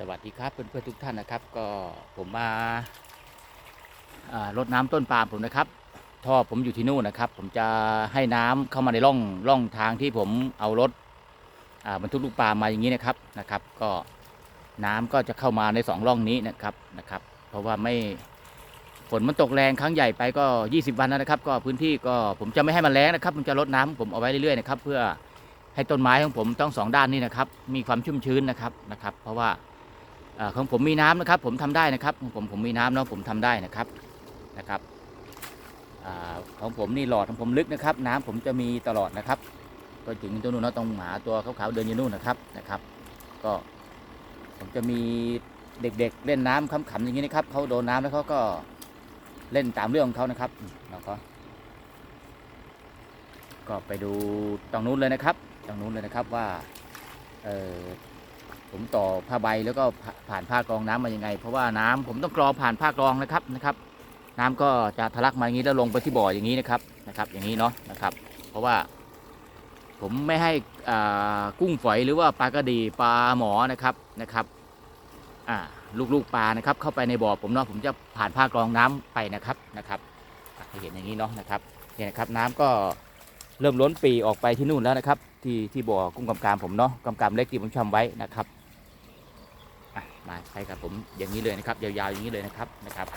สวัสดีครับเพื่อนๆทุกท่านนะครับ ก็ผมมาอ่ารดน้ำต้นปาล์มผมนะครับ ท่อผมอยู่ที่นู่นนะครับ ผมจะให้น้ำเข้ามาในร่องร่องทางที่ผมเอารถบรรทุกลูกปาล์มมาอย่างนี้นะครับนะครับ ก็น้ำก็จะเข้ามาในสองร่องนี้นะครับนะครับ เพราะว่าไม่ฝนมันตกแรงครั้งใหญ่ไปก็ 20 วันแล้วนะครับ ก็พื้นที่ก็ผมจะไม่ให้มันแรงนะครับผมจะลดน้ำผมเอาไว้เรื่อยๆนะครับเพื่อให้ต้นไม้ของผมต้องสองด้านนี้นะครับ มีความชุ่มชื้นนะครับนะครับ เพราะว่า อของผมมีน้ำนะครับ ผมทำได้นะครับของผมผมมีน้ำเนาะผมทำได้นะครับนะครับอของผมนี่หลอดของผมลึกนะครับ น้ำผมจะมีตลอดนะครับก็ถึงตัวนู้นเนาะตรงหมาตัวขาวๆเดินอยู่นู่นนะครับนะครับ ก็ผมจะมีเด็กๆ เล่นน้ำขำๆอย่างนี้นะครับเขาโดนน้ำแล้วเขาก็เล่นตามเรื่องของเขานะครับแล้วก็ก็ไปดูตรงนู้นเลยนะครับตรงนู้นเลยนะครับว่าเออ ผมต่อผ้าใบแล้วก็ผ่านผ้ากรองน้ำมายังไง เพราะว่าน้ำผมต้องกรองผ่านผ้ากรองนะครับนะครับ น้ำก็จะทะลักมาอย่างนี้แล้วลงไปที่บ่ออย่างนี้นะครับนะครับ อย่างนี้เนาะนะครับ เพราะว่า ผมไม่ให้กุ้งฝอยหรือว่าปลากระดีปลาหมอนะครับนะครับลูกๆปลานะครับเข้าไปในบ่อผมเนาะผมจะผ่านผ้ากรองน้ำไปนะครับนะครับอะให้เห็นอย่างนี้เนาะนะครับเนี่ยนะครับน้ำก็เริ่มล้นปีออกไปที่นู่นแล้วนะครับ ที่ที่บ่อกุ้งกำกามผมเนาะกำกามเล็กที่ผมชำไว้นะครับ มาใช้กับผมอย่างนี้เลยนะครับยาวๆอย่างนี้เลยนะครับนะครับ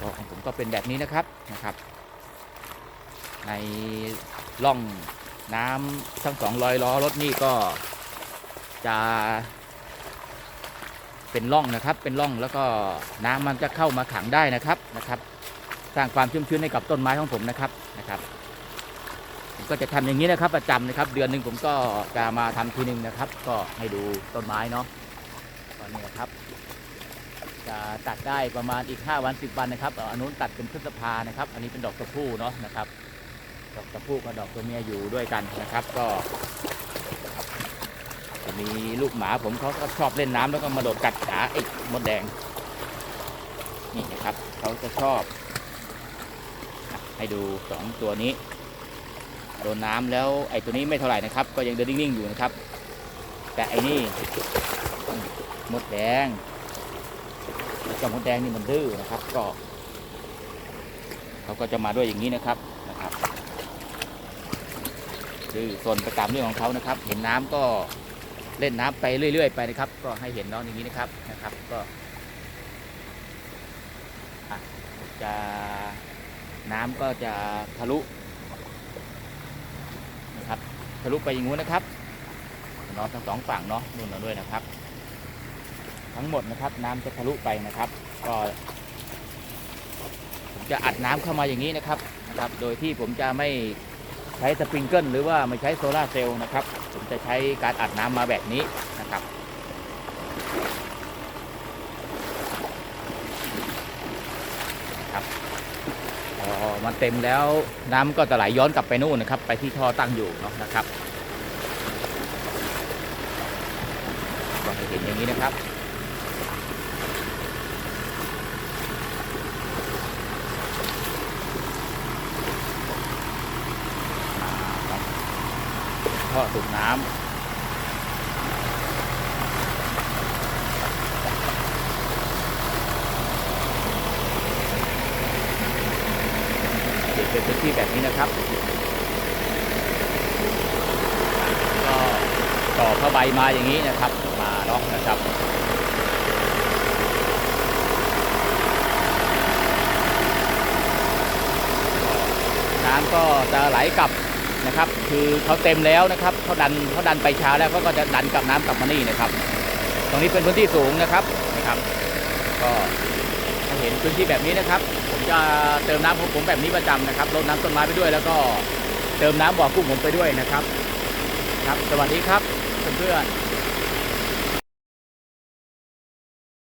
ก็ของผมก็เป็นแบบนี้นะครับนะครับ ในร่องน้ำทั้งสองรอยล้อรถนี่ก็จะเป็นร่องนะครับ เป็นร่องแล้วก็น้ำมันจะเข้ามาขังได้นะครับนะครับ สร้างความชุ่มชื้นให้กับต้นไม้ของผมนะครับนะครับ ก็จะทำอย่างนี้นะครับประจำนะครับ เดือนหนึ่งผมก็จะมาทำทีหนึ่งนะครับ ก็ให้ดูต้นไม้เนาะก็นี่นะครับ จะตัดได้ประมาณอีก 5 วัน 10 วันนะครับอันนู้นตัดเป็นพฤษภานะครับ อันนี้เป็นดอกตะพูเนาะนะครับ ดอกตะพูกับดอกตัวเมียอยู่ด้วยกันนะครับ ก็จะมีลูกหมาผมเขาก็ชอบเล่นน้ำแล้วก็มาโดดกัดขาไอ้มดแดง นี่นะครับเขาจะชอบ ให้ดูสองตัวนี้ โดนน้ำแล้วไอ้ตัวนี้ไม่เท่าไหร่นะครับ ก็ยังเดินนิ่งๆอยู่นะครับ แต่ไอ้นี่มดแดงเจ้ามดแดงนี่มันดื้อนะครับ ก็เขาก็จะมาด้วยอย่างนี้นะครับนะครับดื้อส่วนไปตามเรื่องของเขานะครับ เห็นน้ำก็เล่นน้ำไปเรื่อย ๆ ไปนะครับ ก็ให้เห็นน้องอย่างนี้นะครับนะครับ ก็จะน้ำก็จะทะลุ ทะลุไปอย่างงู้นนะครับนอนทั้งสองฝั่งเนาะนู่นเราด้วยนะครับ ทั้งหมดนะครับน้ำจะทะลุไปนะครับ ก็ผมจะอัดน้ำเข้ามาอย่างนี้นะครับนะครับ โดยที่ผมจะไม่ใช้สปริงเกิลหรือว่าไม่ใช้โซลาเซลล์นะครับ ผมจะใช้การอัดน้ำมาแบบนี้นะครับ มันเต็มแล้วน้ำก็จะไหลย้อนกลับไปนู่นนะครับ ไปที่ท่อตั้งอยู่เนาะนะครับก็ให้เห็นอย่างนี้นะครับท่อสูบน้ำ เป็นพื้นที่แบบนี้นะครับ ก็ต่อผ้าใบมาอย่างนี้นะครับ มาเนาะนะครับน้ำก็จะไหลกลับนะครับ คือเขาเต็มแล้วนะครับเขาดันเขาดันไปช้าแล้วเขาก็จะดันกลับน้ำกลับมานี่นะครับ ตรงนี้เป็นพื้นที่สูงนะครับนะครับ ก็ เห็นพื้นที่แบบนี้นะครับ ผมจะเติมน้ำของผมแบบนี้ประจำนะครับรดน้ำต้นไม้ไปด้วย แล้วก็เติมน้ำบ่อกุ้งผมไปด้วยนะครับ ครับ สวัสดีครับเพื่อนๆ